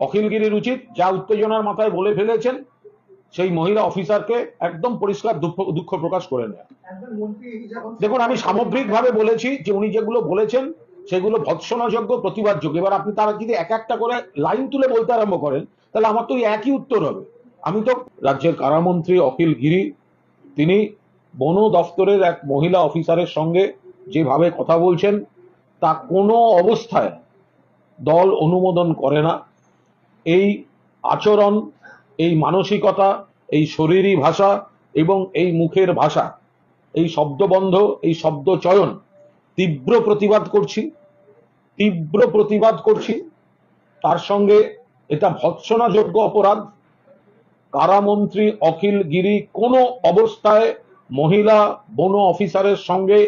অখিলগিরির উচিত, যা উত্তেজনার মাথায় বলে ফেলেছেন, সেই মহিলা অফিসারকে একদম পরিষ্কার দুঃখ প্রকাশ করে নেয় দেখুন, আমি সামগ্রিকভাবে বলেছি যে উনি যেগুলো বলেছেন, সেগুলো ভৎসনাযোগ্য, প্রতিবাদযোগ্য। এবার আপনি তারা যদি এক একটা করে লাইন তুলে বলতে আরম্ভ করেন, তাহলে আমার তো একই উত্তর হবে। আমি তো রাজ্যের কারামন্ত্রী অখিল গিরি, তিনি বন দফতরের এক মহিলা অফিসারের সঙ্গে যেভাবে কথা বলছেন, তা কোনো অবস্থায় দল অনুমোদন করে না। এই আচরণ, এই মানসিকতা, এই শরীরী ভাষা এবং এই মুখের ভাষা, এই শব্দবন্ধ, এই শব্দ চয়ন তীব্র প্রতিবাদ করছি, তীব্র প্রতিবাদ করছি। তার সঙ্গে এটা ভৎসনাযোগ্য অপরাধ। কারামন্ত্রী অখিল গিরি কোনো অবস্থায় মহিলা বন অফিসারের সঙ্গে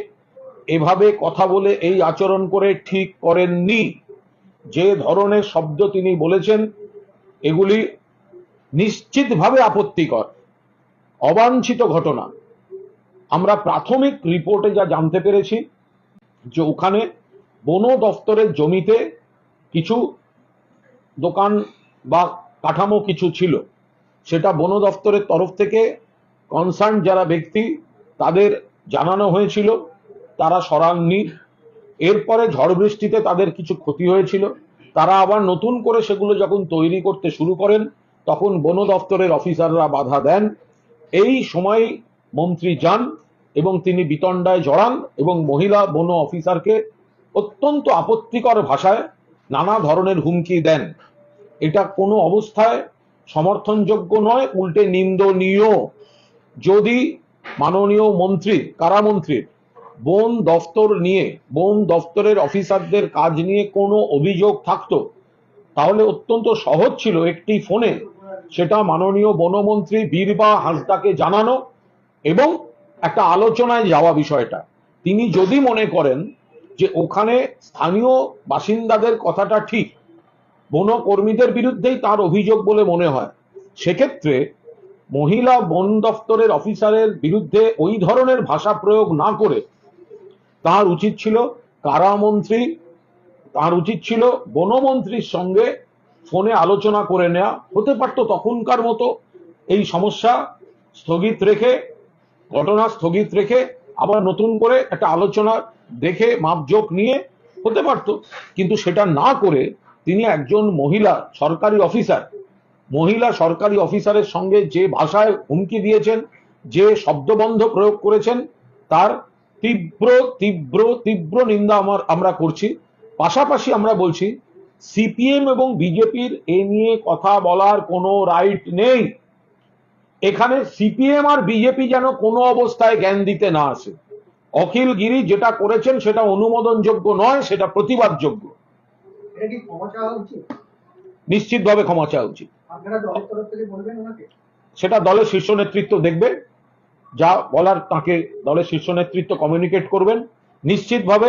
এভাবে কথা বলে এই আচরণ করে ঠিক করেননি। যে ধরনের শব্দ তিনি বলেছেন এগুলি নিশ্চিতভাবে আপত্তিকর, অবাঞ্ছিত ঘটনা। আমরা প্রাথমিক রিপোর্টে যা জানতে পেরেছি, যে ওখানে বন দফতরের জমিতে কিছু দোকান বা কাঠামো কিছু ছিল। সেটা বন দফতরের তরফ থেকে কনসার্ন যারা ব্যক্তি, তাদের জানানো হয়েছিল। তারা সরাননি। এরপরে ঝড় বৃষ্টিতে তাদের কিছু ক্ষতি হয়েছিল। তারা আবার নতুন করে সেগুলো যখন তৈরি করতে শুরু করেন, তখন বন দফতরের অফিসাররা বাধা দেন। এই সময় মন্ত্রী যান এবং তিনি বিতণ্ডায় জড়ান এবং মহিলা বন অফিসারকে অত্যন্ত আপত্তিকর ভাষায় নানা ধরনের হুমকি দেন। এটা কোনো অবস্থায় সমর্থনযোগ্য নয়, উল্টে নিন্দনীয়। যদি মাননীয় মন্ত্রী কারামন্ত্রীর বন দফতর নিয়ে, বন দফতরের অফিসারদের কাজ নিয়ে কোনো অভিযোগ থাকতো? তাহলে অত্যন্ত সহজ ছিল একটি ফোনে। সেটা মাননীয় বনমন্ত্রী বীরবা হাঁসদাকে জানানো এবং একটা আলোচনায় যাওয়া বিষয়টা। তিনি যদি মনে করেন যে ওখানে স্থানীয় বাসিন্দাদের কথাটা ঠিক বন কর্মীদের বিরুদ্ধেই তার অভিযোগ বলে মনে হয়, সেক্ষেত্রে মহিলা বন দফতরের অফিসারের বিরুদ্ধে ওই ধরনের ভাষা প্রয়োগ না করে তার উচিত ছিল কারামন্ত্রী, তার উচিত ছিল বনমন্ত্রীর সঙ্গে ফোনে আলোচনা করে নেওয়া। হতে পারতো তখনকার মতো এই সমস্যা স্থগিত রেখে, ঘটনা স্থগিত রেখে আবার নতুন করে একটা আলোচনা দেখে, মাপজোক নিয়ে হতে পারতো। কিন্তু সেটা না করে তিনি একজন মহিলা সরকারি অফিসার। মহিলা সরকারি অফিসারের সঙ্গে যে ভাষায় হুমকি দিয়েছেন, যে শব্দবন্ধ প্রয়োগ করেছেন, তার তীব্র তীব্র তীব্র নিন্দা আমার আমরা করছি। পাশাপাশি আমরা বলছি সিপিএম এবং বিজেপির এ নিয়ে কথা বলার কোনো রাইট নেই। এখানে সিপিএম আর বিজেপি যেন কোনো অবস্থায় জ্ঞান দিতে না আসে। অখিল গিরি যেটা করেছেন সেটা অনুমোদনযোগ্য নয় সেটা প্রতিবাদযোগ্য। এটা কি ক্ষমা চাওয়া উচিত? নিশ্চিতভাবে ক্ষমা চাওয়া উচিত। সেটা দলের শীর্ষ নেতৃত্ব দেখবে। যা বলার তাকে দলের শীর্ষ নেতৃত্ব কমিউনিকেট করবেন। নিশ্চিতভাবে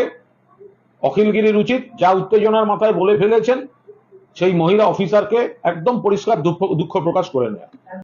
অখিলগিরির উচিত, যা উত্তেজনার মাথায় বলে ফেলেছেন, সেই মহিলা অফিসারকে একদম পরিষ্কার দুঃখ প্রকাশ করে নেয়।